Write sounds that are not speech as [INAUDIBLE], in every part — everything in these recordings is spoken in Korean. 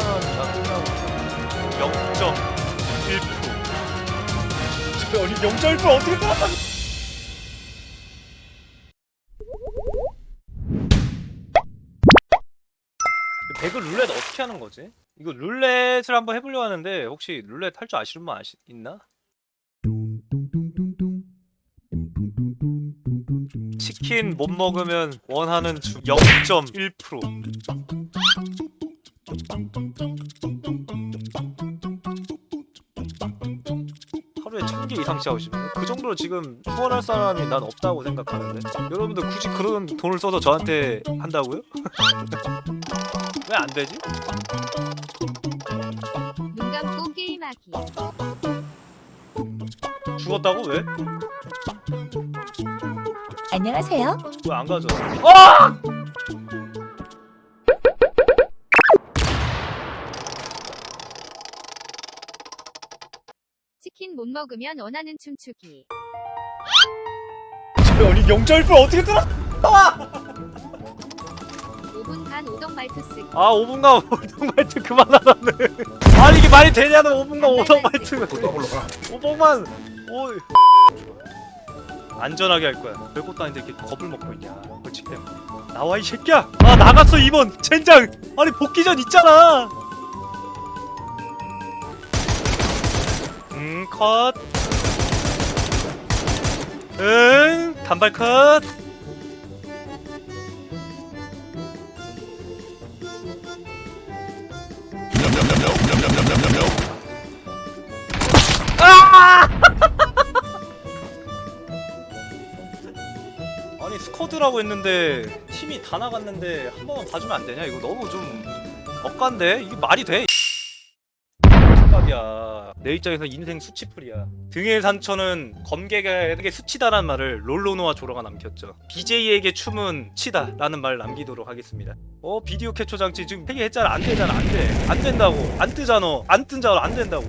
사람이 다 끝나고 0.1% 아니 0.1% 어떻게 따라가 배그 룰렛 어떻게 하는 거지? 이거 룰렛을 한번 해보려고 하는데 혹시 룰렛 할 줄 아시는 분 아시, 있나? 치킨 못 먹으면 원하는 주 0.1% 하루에 천 개 이상씩 하고 싶어요. 그 정도로 지금 후원할 사람이 난 없다고 생각하는데 여러분들 굳이 그런 돈을 써서 저한테 한다고요? [LAUGHS] 왜 안 되지? 눈 감고 게임하기. 죽었다고 왜? 안녕하세요. 왜 안 가져? 아! 치킨 못 먹으면 원하는 춤추기. 아니 0.1% 어떻게 들어? 5분 간 오덕 말투 쓰기. 아 5분간 [LAUGHS] 오동 말트 그만하라네. 아니 이게 말이 되냐는 5분간 오동 말트 5분만 오. 안전하게 할 거야. 별것도 아닌데 이렇게 겁을 먹고 있냐. 벌칙 때문에. 나와 이 새끼야. 아 나갔어 2번. 젠장. 아니 복귀전 있잖아 음 컷 응 단발 컷 [LAUGHS] 아니 스쿼드라고 했는데 팀이 다 나갔는데 한 번만 봐주면 안 되냐? 이거 너무 좀 억간데 이게 말이 돼? 답이야. 내 입장에서 인생 수치풀이야. 등의 상처는 검객에게 수치다라는 말을 롤로노와 조로가 남겼죠. BJ에게 춤은 치다라는 말을 남기도록 하겠습니다. 어 비디오 캡처 장치 지금 폐기 했잖아 안 되잖아 안 돼. 안 된다고 안 뜨잖아 안 뜬잖아 안 된다고.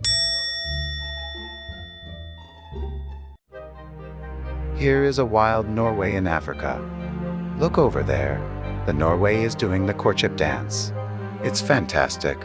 Here is a wild Norway in Africa. Look over there. The Norway is doing the courtship dance. It's fantastic.